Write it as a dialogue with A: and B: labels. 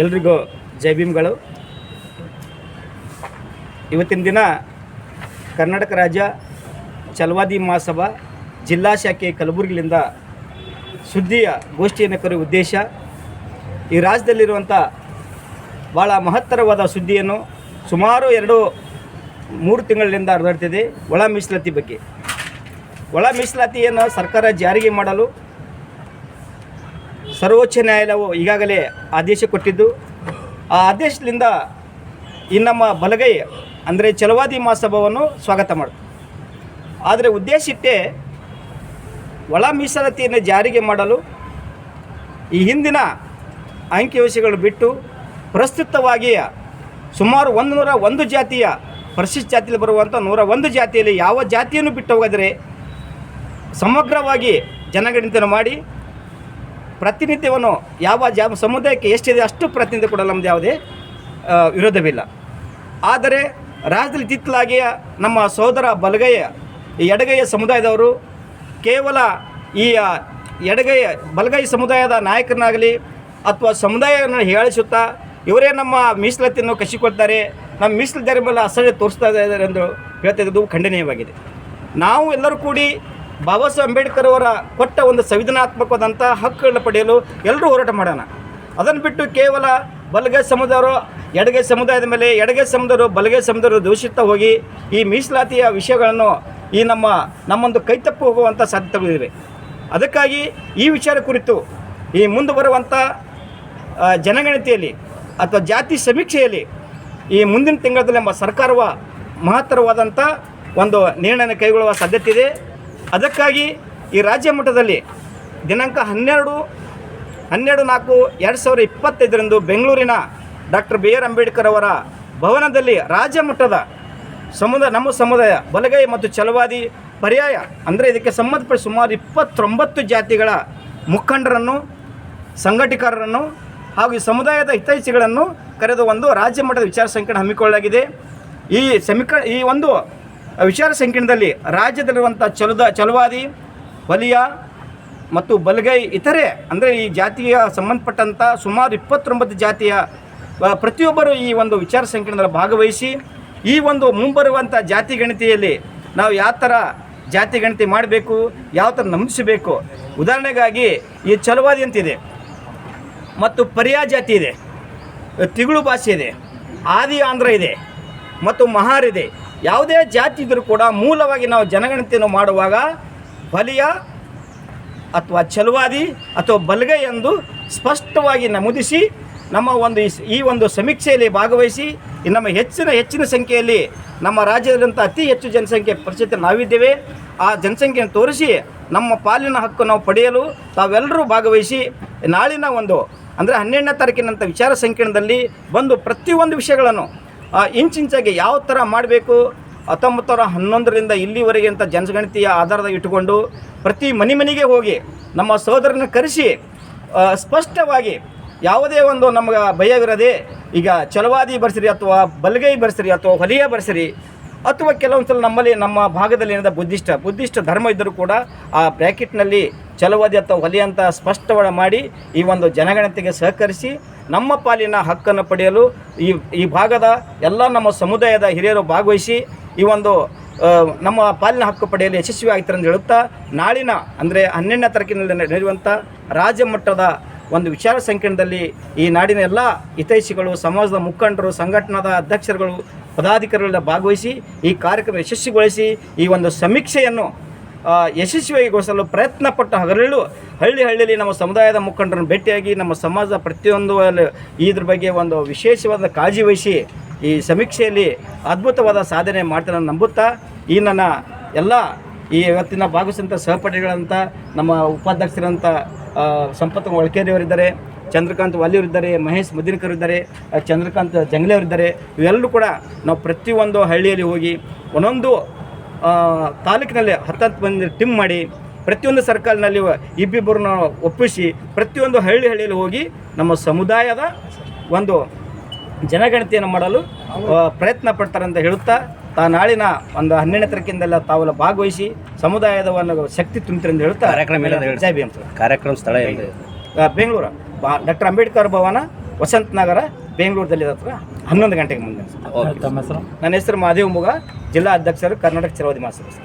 A: ಎಲ್ರಿಗೂ ಜೈ ಭೀಮ್ಗಳು. ಇವತ್ತಿನ ದಿನ ಕರ್ನಾಟಕ ರಾಜ್ಯ ಚಲವಾದಿ ಮಹಾಸಭಾ ಜಿಲ್ಲಾ ಶಾಖೆ ಕಲಬುರಗಿಲಿಂದ ಸುದ್ದಿಯ ಗೋಷ್ಠಿಯನ್ನು ಕರೆಯುವ ಉದ್ದೇಶ, ಈ ರಾಜ್ಯದಲ್ಲಿರುವಂಥ ಭಾಳ ಮಹತ್ತರವಾದ ಸುದ್ದಿಯನ್ನು ಸುಮಾರು ಎರಡು ಮೂರು ತಿಂಗಳಿಂದ ಹರಿದಾಡ್ತಿದೆ. ಒಳ ಮೀಸಲಾತಿ ಬಗ್ಗೆ. ಒಳ ಮೀಸಲಾತಿಯನ್ನು ಸರ್ಕಾರ ಜಾರಿಗೆ ಮಾಡಲು ಸರ್ವೋಚ್ಚ ನ್ಯಾಯಾಲಯವು ಈಗಾಗಲೇ ಆದೇಶ ಕೊಟ್ಟಿದ್ದು, ಆ ಆದೇಶದಿಂದ ಈ ನಮ್ಮ ಬಲಗೈ ಅಂದರೆ ಚಲವಾದಿ ಮಹಾಸಭಾವನ್ನು ಸ್ವಾಗತ ಮಾಡ್ತು ಆದರೆ ಉದ್ದೇಶ ಇಟ್ಟೇ ಒಳ ಮೀಸಲಾತಿಯನ್ನು ಜಾರಿಗೆ ಮಾಡಲು ಈ ಹಿಂದಿನ ಅಂಕಿಅಂಶಗಳು ಬಿಟ್ಟು ಪ್ರಸ್ತುತವಾಗಿ ಸುಮಾರು ಒಂದು ನೂರ ಒಂದು ಜಾತಿಯ ಪರಿಶಿಷ್ಟ ಜಾತಿಯಲ್ಲಿ ಬರುವಂಥ ನೂರ ಒಂದು ಜಾತಿಯಲ್ಲಿ ಯಾವ ಜಾತಿಯನ್ನು ಬಿಟ್ಟು ಹೋಗಿದರೆ ಸಮಗ್ರವಾಗಿ ಜನಗಣಿತನ ಮಾಡಿ ಪ್ರತಿನಿತ್ಯವನ್ನು ಯಾವ ಜಾ ಸಮುದಾಯಕ್ಕೆ ಎಷ್ಟಿದೆ ಅಷ್ಟು ಪ್ರತಿನಿತ್ಯ ಕೊಡಲು ನಮ್ಮದು ಯಾವುದೇ ವಿರೋಧವಿಲ್ಲ. ಆದರೆ ರಾಜ್ಯದಲ್ಲಿ ಇತ್ತಿತ್ತಲಾಗಿ ನಮ್ಮ ಸೋದರ ಬಲಗೈಯ ಎಡಗೈಯ ಸಮುದಾಯದವರು ಕೇವಲ ಈ ಎಡಗೈ ಬಲಗೈ ಸಮುದಾಯದ ನಾಯಕರನ್ನಾಗಲಿ ಅಥವಾ ಸಮುದಾಯವನ್ನು ಹೇಳಿಸುತ್ತಾ ಇವರೇ ನಮ್ಮ ಮೀಸಲಾತಿಯನ್ನು ಕಸಿಕೊಳ್ತಾರೆ, ನಮ್ಮ ಮೀಸಲು ಮೇಲೆ ಅಸಹ್ಯ ತೋರಿಸ್ತಾ ಇದ್ದಾರೆ ಎಂದು ಹೇಳ್ತಾ ಇದ್ದು ಖಂಡನೀಯವಾಗಿದೆ. ನಾವು ಎಲ್ಲರೂ ಕೂಡಿ ಬಾಬಾ ಸಾಹೇಬ್ ಅಂಬೇಡ್ಕರ್ ಅವರ ಕೊಟ್ಟ ಒಂದು ಸಂವಿಧಾನಾತ್ಮಕವಾದಂಥ ಹಕ್ಕುಗಳನ್ನು ಪಡೆಯಲು ಎಲ್ಲರೂ ಹೋರಾಟ ಮಾಡೋಣ. ಅದನ್ನು ಬಿಟ್ಟು ಕೇವಲ ಬಲಗೈ ಸಮುದಾಯರು, ಎಡಗೈ ಸಮುದಾಯದ ಮೇಲೆ ಎಡಗೈ ಸಮುದಾಯರು, ಬಲಗೈ ಸಮುದಾಯರು ದೂಷಿತ ಹೋಗಿ ಈ ಮೀಸಲಾತಿಯ ವಿಷಯಗಳನ್ನು ಈ ನಮ್ಮ ನಮ್ಮೊಂದು ಕೈತಪ್ಪು ಹೋಗುವಂಥ ಸಾಧ್ಯತೆಗಳಿವೆ ಅದಕ್ಕಾಗಿ ಈ ವಿಚಾರ ಕುರಿತು ಈ ಮುಂದೆ ಬರುವಂಥ ಜನಗಣತಿಯಲ್ಲಿ ಅಥವಾ ಜಾತಿ ಸಮೀಕ್ಷೆಯಲ್ಲಿ ಈ ಮುಂದಿನ ತಿಂಗಳಲ್ಲಿ ನಮ್ಮ ಸರ್ಕಾರವ ಮಹತ್ತರವಾದಂಥ ಒಂದು ನಿರ್ಣಯ ಕೈಗೊಳ್ಳುವ ಸಾಧ್ಯತೆ ಇದೆ. ಅದಕ್ಕಾಗಿ ಈ ರಾಜ್ಯ ಮಟ್ಟದಲ್ಲಿ ದಿನಾಂಕ ಹನ್ನೆರಡು ಹನ್ನೆರಡು ನಾಲ್ಕು, ಎರಡು ಸಾವಿರದ ಇಪ್ಪತ್ತೈದರಂದು ಬೆಂಗಳೂರಿನ ಡಾಕ್ಟರ್ ಬಿ ಆರ್ ಅಂಬೇಡ್ಕರ್ ಅವರ ಭವನದಲ್ಲಿ ರಾಜ್ಯ ಮಟ್ಟದ ಸಮುದಾಯ ನಮ್ಮ ಸಮುದಾಯ ಬಲಗೈ ಮತ್ತು ಚಲವಾದಿ ಪರ್ಯಾಯ, ಅಂದರೆ ಇದಕ್ಕೆ ಸಂಬಂಧಪಟ್ಟ ಸುಮಾರು ಇಪ್ಪತ್ತೊಂಬತ್ತು ಜಾತಿಗಳ ಮುಖಂಡರನ್ನು ಸಂಘಟಕರನ್ನು ಹಾಗೂ ಈ ಸಮುದಾಯದ ಹಿತೈಷಿಗಳನ್ನು ಕರೆದು ಒಂದು ರಾಜ್ಯ ಮಟ್ಟದ ವಿಚಾರ ಸಂಕಿರಣ ಹಮ್ಮಿಕೊಳ್ಳಲಾಗಿದೆ. ಈ ಸಮೀಕ, ಈ ಒಂದು ವಿಚಾರ ಸಂಕಿರಣದಲ್ಲಿ ರಾಜ್ಯದಲ್ಲಿರುವಂಥ ಚಲದ ಚಲವಾದಿ ಬಲಿಯ ಮತ್ತು ಬಲಗೈ ಇತರೆ, ಅಂದರೆ ಈ ಜಾತಿಯ ಸಂಬಂಧಪಟ್ಟಂಥ ಸುಮಾರು ಇಪ್ಪತ್ತೊಂಬತ್ತು ಜಾತಿಯ ಪ್ರತಿಯೊಬ್ಬರು ಈ ಒಂದು ವಿಚಾರ ಸಂಕಿರಣದಲ್ಲಿ ಭಾಗವಹಿಸಿ, ಈ ಒಂದು ಮುಂಬರುವಂಥ ಜಾತಿ ಗಣತಿಯಲ್ಲಿ ನಾವು ಯಾವ ಥರ ಜಾತಿ ಗಣತಿ ಮಾಡಬೇಕು, ಯಾವ ಥರ ನಮೂದಿಸಬೇಕು ಉದಾಹರಣೆಗಾಗಿ ಈ ಚಲವಾದಿ ಅಂತಿದೆ, ಮತ್ತು ಪರ್ಯಾ ಜಾತಿ ಇದೆ, ತಿಗಳು ಭಾಷೆ ಇದೆ, ಆದಿ ಆಂಧ್ರ ಇದೆ, ಮತ್ತು ಮಹಾರ್ ಇದೆ. ಯಾವುದೇ ಜಾತಿ ಇದ್ದರೂ ಕೂಡ ಮೂಲವಾಗಿ ನಾವು ಜನಗಣತಿಯನ್ನು ಮಾಡುವಾಗ ಬಲಿಯ ಅಥವಾ ಛಲವಾದಿ ಅಥವಾ ಬಲಗೈ ಎಂದು ಸ್ಪಷ್ಟವಾಗಿ ನಮೂದಿಸಿ ನಮ್ಮ ಒಂದು ಈ ಒಂದು ಸಮೀಕ್ಷೆಯಲ್ಲಿ ಭಾಗವಹಿಸಿ ನಮ್ಮ ಹೆಚ್ಚಿನ ಹೆಚ್ಚಿನ ಸಂಖ್ಯೆಯಲ್ಲಿ ನಮ್ಮ ರಾಜ್ಯದಂತ ಅತಿ ಹೆಚ್ಚು ಜನಸಂಖ್ಯೆ ಪರಿಸ್ಥಿತಿ ನಾವಿದ್ದೇವೆ. ಆ ಜನಸಂಖ್ಯೆಯನ್ನು ತೋರಿಸಿ ನಮ್ಮ ಪಾಲಿನ ಹಕ್ಕು ನಾವು ಪಡೆಯಲು ತಾವೆಲ್ಲರೂ ಭಾಗವಹಿಸಿ ನಾಳಿನ ಒಂದು, ಅಂದರೆ ಹನ್ನೆರಡನೇ ತಾರೀಕಿನಂಥ ವಿಚಾರ ಸಂಕಿರಣದಲ್ಲಿ ಬಂದು ಪ್ರತಿಯೊಂದು ವಿಷಯಗಳನ್ನು ಇಂಚಿಂಚಾಗಿ ಯಾವ ಥರ ಮಾಡಬೇಕು? ಹತ್ತೊಂಬತ್ತು ನೂರ ಹನ್ನೊಂದರಿಂದ ಇಲ್ಲಿವರೆಗೆ ಅಂತ ಜನಗಣತಿಯ ಆಧಾರದ ಇಟ್ಟುಕೊಂಡು ಪ್ರತಿ ಮನೆ ಮನೆಗೆ ಹೋಗಿ ನಮ್ಮ ಸಹೋದರನ ಕರೆಸಿ ಸ್ಪಷ್ಟವಾಗಿ ಯಾವುದೇ ಒಂದು ನಮಗೆ ಭಯವಿರದೆ ಈಗ ಚಲವಾದಿ ಬರ್ಸಿರಿ ಅಥವಾ ಬಲಗೈ ಬರ್ಸಿರಿ ಅಥವಾ ಹೊಲಿಯ ಬರ್ಸಿರಿ ಅಥವಾ ಕೆಲವೊಂದು ಸಲ ನಮ್ಮಲ್ಲಿ ನಮ್ಮ ಭಾಗದಲ್ಲಿ ಏನಿದೆ ಬುದ್ಧಿಷ್ಟ ಬುದ್ಧಿಷ್ಟ ಧರ್ಮ ಇದ್ದರೂ ಕೂಡ ಆ ಬ್ರ್ಯಾಕೆಟ್ನಲ್ಲಿ ಚಲವಾದಿ ಅಥವಾ ಹೊಲಿ ಅಂತ ಸ್ಪಷ್ಟವಾಗಿ ಮಾಡಿ ಈ ಒಂದು ಜನಗಣತಿಗೆ ಸಹಕರಿಸಿ ನಮ್ಮ ಪಾಲಿನ ಹಕ್ಕನ್ನು ಪಡೆಯಲು ಈ ಈ ಭಾಗದ ಎಲ್ಲ ನಮ್ಮ ಸಮುದಾಯದ ಹಿರಿಯರು ಭಾಗವಹಿಸಿ ಈ ಒಂದು ನಮ್ಮ ಪಾಲಿನ ಹಕ್ಕು ಪಡೆಯಲು ಯಶಸ್ವಿ ಆಗ್ತಾರೆ ಅಂತ ಹೇಳುತ್ತಾ, ನಾಳಿನ ಅಂದರೆ ಹನ್ನೆರಡನೇ ತಾರೀಕಿನಲ್ಲಿ ನಡೆಯುವಂಥ ರಾಜ್ಯ ಮಟ್ಟದ ಒಂದು ವಿಚಾರ ಸಂಕಿರಣದಲ್ಲಿ ಈ ನಾಡಿನ ಎಲ್ಲ ಹಿತೈಷಿಗಳು, ಸಮಾಜದ ಮುಖಂಡರು, ಸಂಘಟನಾದ ಅಧ್ಯಕ್ಷರುಗಳು ಪದಾಧಿಕಾರಿಗಳೆಲ್ಲ ಭಾಗವಹಿಸಿ ಈ ಕಾರ್ಯಕ್ರಮ ಯಶಸ್ವಿಗೊಳಿಸಿ ಈ ಒಂದು ಸಮೀಕ್ಷೆಯನ್ನು ಯಶಸ್ವಿಗೊಳಿಸಲು ಪ್ರಯತ್ನ ಪಟ್ಟ ಹಗರಳು ಹಳ್ಳಿ ಹಳ್ಳಿಯಲ್ಲಿ ನಮ್ಮ ಸಮುದಾಯದ ಮುಖಂಡರನ್ನು ಭೇಟಿಯಾಗಿ ನಮ್ಮ ಸಮಾಜದ ಪ್ರತಿಯೊಂದು ಇದ್ರ ಬಗ್ಗೆ ಒಂದು ವಿಶೇಷವಾದ ಕಾಳಜಿ ವಹಿಸಿ ಈ ಸಮೀಕ್ಷೆಯಲ್ಲಿ ಅದ್ಭುತವಾದ ಸಾಧನೆ ಮಾಡ್ತಾರೆ ನಂಬುತ್ತಾ, ಈ ನನ್ನ ಎಲ್ಲ ಈ ಇವತ್ತಿನ ಭಾಗವಹಿಸಿದಂಥ ಸಹಪಾಠಿಗಳಂತ, ನಮ್ಮ ಉಪಾಧ್ಯಕ್ಷರಂಥ ಸಂಪತ್ ಒಳಕೇರಿಯವರಿದ್ದಾರೆ, ಚಂದ್ರಕಾಂತ್ ವಾಲಿಯವರಿದ್ದಾರೆ, ಮಹೇಶ್ ಮುದಿನಕರ್ ಇದ್ದಾರೆ ಚಂದ್ರಕಾಂತ್ ಜಂಗ್ಲೆಯವರಿದ್ದಾರೆ, ಇವೆಲ್ಲರೂ ಕೂಡ ನಾವು ಪ್ರತಿಯೊಂದು ಹಳ್ಳಿಯಲ್ಲಿ ಹೋಗಿ ಒಂದೊಂದು ತಾಲೂಕಿನಲ್ಲಿ ಹತ್ತತ್ತು ಮಂದಿ ಟಿಮ್ ಮಾಡಿ ಪ್ರತಿಯೊಂದು ಸರ್ಕಲ್ನಲ್ಲಿ ಇಬ್ಬಿಬ್ಬರನ್ನ ಒಪ್ಪಿಸಿ ಪ್ರತಿಯೊಂದು ಹಳ್ಳಿ ಹಳ್ಳಿಯಲ್ಲಿ ಹೋಗಿ ನಮ್ಮ ಸಮುದಾಯದ ಒಂದು ಜನಗಣತಿಯನ್ನು ಮಾಡಲು ಪ್ರಯತ್ನ ಪಡ್ತಾರಂತ ಅಂತ ಹೇಳುತ್ತಾ ತಾ ನಾಳಿನ ಒಂದು ಹನ್ನೆರಡನೇ ತಾರೀಕಿಂದೆಲ್ಲ ತಾವೆಲ್ಲ ಭಾಗವಹಿಸಿ ಸಮುದಾಯದ ಒಂದು ಶಕ್ತಿ ತುಂಬ್ತಾರೆ ಅಂತ ಹೇಳುತ್ತಾ?
B: ಕಾರ್ಯಕ್ರಮ.
A: ಜೈ ಭೀಮ್
B: ಕಾರ್ಯಕ್ರಮ ಸ್ಥಳ
A: ಬೆಂಗಳೂರು. ಬಾ ಡಾಕ್ಟರ್ ಅಂಬೇಡ್ಕರ್ ಭವನ ವಸಂತ ನಗರ ಬೆಂಗಳೂರದಲ್ಲಿ ಹತ್ರ. ಹನ್ನೊಂದು ಗಂಟೆಗೆ ಮುಂದೆ.
B: ತಮ್ಮ ಹೆಸರು?
A: ನನ್ನ ಹೆಸರು ಮಾದೇವ್ ಮುಗ. ಜಿಲ್ಲಾ ಅಧ್ಯಕ್ಷರು ಕರ್ನಾಟಕ ಚಲವಾದಿ ಮಹಾಸಭಾ